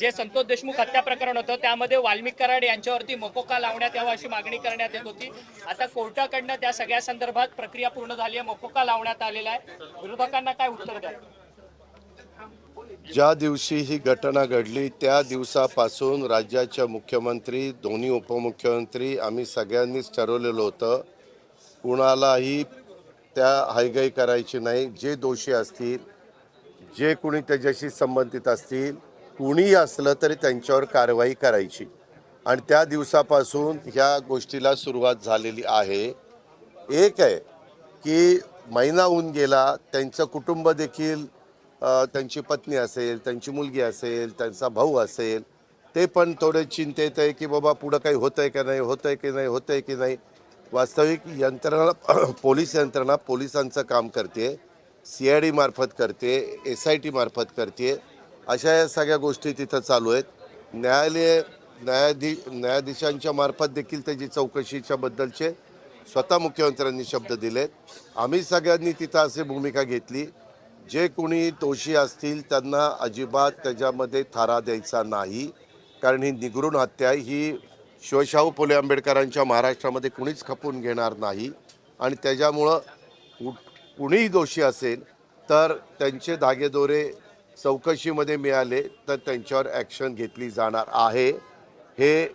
जे संतोष देशमुख हत्या प्रकरण होतं त्यामध्ये वाल्मिक कराड यांच्यावरती मकोका लावण्यात यावा अशी मागणी करण्यात येत होती. आता कोर्टाकडनं त्या सगळ्या संदर्भात प्रक्रिया पूर्ण झाली आहे मकोका लावण्यात आलेला आहे. विरोधकांना काय उत्तर द्या ज्या दिवशी ही घटना घडली त्या दिवसापासून राज्याच्या मुख्यमंत्री दोन्ही उपमुख्यमंत्री आम्ही सगळ्यांनीच ठरवलेलं होतं कुणालाही त्या हायगाई करायची नाही. जे दोषी असतील जे कोणी त्याच्याशी संबंधित असतील कुणीही असलं तरी त्यांच्यावर कारवाई करायची. आणि त्या दिवसापासून ह्या गोष्टीला सुरुवात झालेली आहे. एक आहे की महिना होऊन गेला त्यांचं कुटुंब देखील त्यांची पत्नी असेल त्यांची मुलगी असेल त्यांचा भाऊ असेल ते पण थोडे चिंतेत आहे की बाबा पुढं काही होतं आहे का नाही होतं आहे की नाही होतं आहे की नाही. वास्तविक यंत्रणा पोलीस यंत्रणा पोलिसांचं काम करते सी आय डी मार्फत करते एस आय टी मार्फत करते. अशा या सगळ्या गोष्टी तिथं चालू आहेत. न्यायालय न्यायाधी न्यायाधीशांच्या मार्फत देखील त्याची चौकशीच्या बद्दलचे स्वतः मुख्यमंत्र्यांनी शब्द दिलेत. आम्ही सगळ्यांनी तिथं असे भूमिका घेतली. जे कोणी दोषी असतील त्यांना अजिबात त्याच्यामध्ये थारा द्यायचा नाही. कारण ही निगरून हत्या ही शिवशाहू फुले आंबेडकरांच्या महाराष्ट्रामध्ये कुणीच खपून घेणार नाही. आणि त्याच्यामुळं कुणीही दोषी असेल तर त्यांचे धागेदोरे चौकशीमध्ये मिळाले तर त्यांच्यावर ॲक्शन घेतली जाणार आहे. हे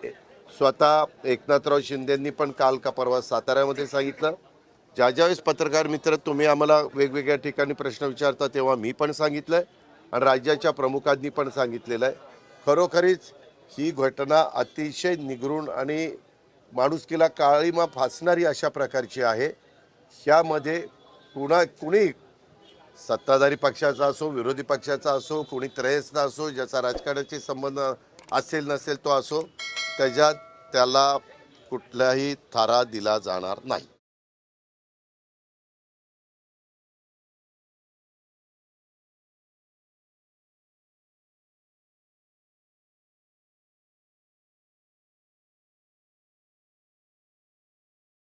स्वतः एकनाथराव शिंदेंनी पण काल का परवा साताऱ्यामध्ये सांगितलं. ज्या ज्यावेळेस पत्रकार मित्र तुम्ही आम्हाला वेगवेगळ्या ठिकाणी प्रश्न विचारता तेव्हा मी पण सांगितलं आहे आणि राज्याच्या प्रमुखांनी पण सांगितलेलं आहे. खरोखरीच ही घटना अतिशय निगरून आणि माणुसकीला काळीमा फासणारी अशा प्रकारची आहे. ह्यामध्ये कुणा कुणी सत्ताधारी पक्षाचा असो विरोधी पक्षाचा असो कुणी त्रयस्थ असो ज्याचा राजकारणाशी संबंध असेल नसेल तो असो त्याच्यात त्याला कुठलाही थारा दिला जाणार नाही.